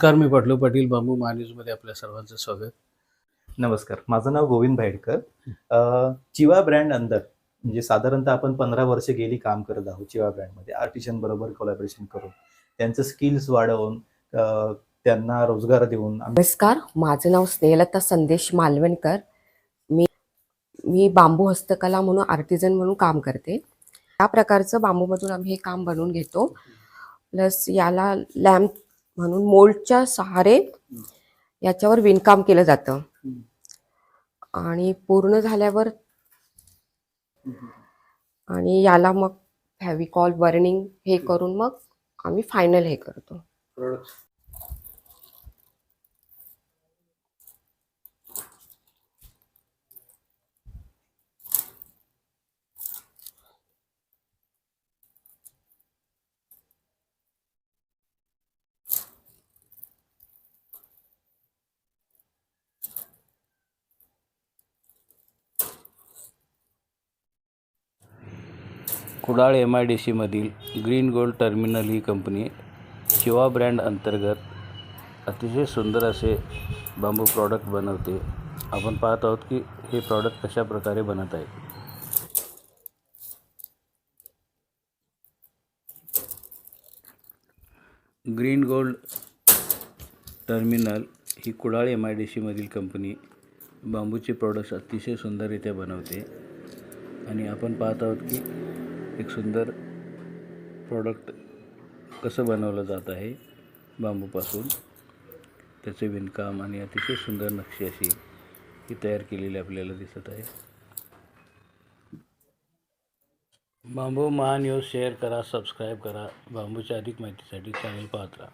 नमस्कार मी पाटलो पाटील बांबू महान्यूजमध्ये आपल्या सर्वांचं स्वागत. नमस्कार माझं नाव गोविंद भाईडकर. चिवा ब्रँड अंदर म्हणजे साधारणतः आपण पंधरा वर्ष गेली काम करत आहोत चिवा ब्रँडमध्ये. आर्टिशन बरोबर कोलॅबरेशन करून त्यांचं स्किल्स वाढवून त्यांना रोजगार देऊन नमस्कार माझं नाव स्नेहलता संदेश मालवणकर. मी मी बांबू हस्तकला म्हणून आर्टिझन म्हणून काम करते. या प्रकारचं बांबूमधून आम्ही हे काम बनवून घेतो. प्लस याला लॅम्प म्हणून मोल्डच्या सहारे याच्यावर विणकाम केलं जातं. आणि पूर्ण झाल्यावर आणि याला मग फॅविकॉल बर्निंग हे करून मग आम्ही फायनल हे करतो. कुडाळ एम आय डी सीमधील ग्रीन गोल्ड टर्मिनल ही कंपनी शिवा ब्रँड अंतर्गत अतिशय सुंदर असे बांबू प्रॉडक्ट बनवते. आपण पाहत आहोत की हे प्रॉडक्ट कशा प्रकारे बनत आहे. ग्रीन गोल्ड टर्मिनल ही कुडाळ एम आय डी सीमधील कंपनी बांबूचे प्रॉडक्ट्स अतिशय सुंदररित्या बनवते. आणि आपण पाहत आहोत की एक सुंदर प्रॉडक्ट कसं बनवलं जात आहे बांबूपासून त्याचे विणकाम आणि अतिशय सुंदर नक्षी अशी ही तयार केलेली आपल्याला दिसत आहे. बांबू महान्यूज शेअर करा सबस्क्राईब करा बांबूच्या अधिक माहितीसाठी चॅनल पाहत राहा.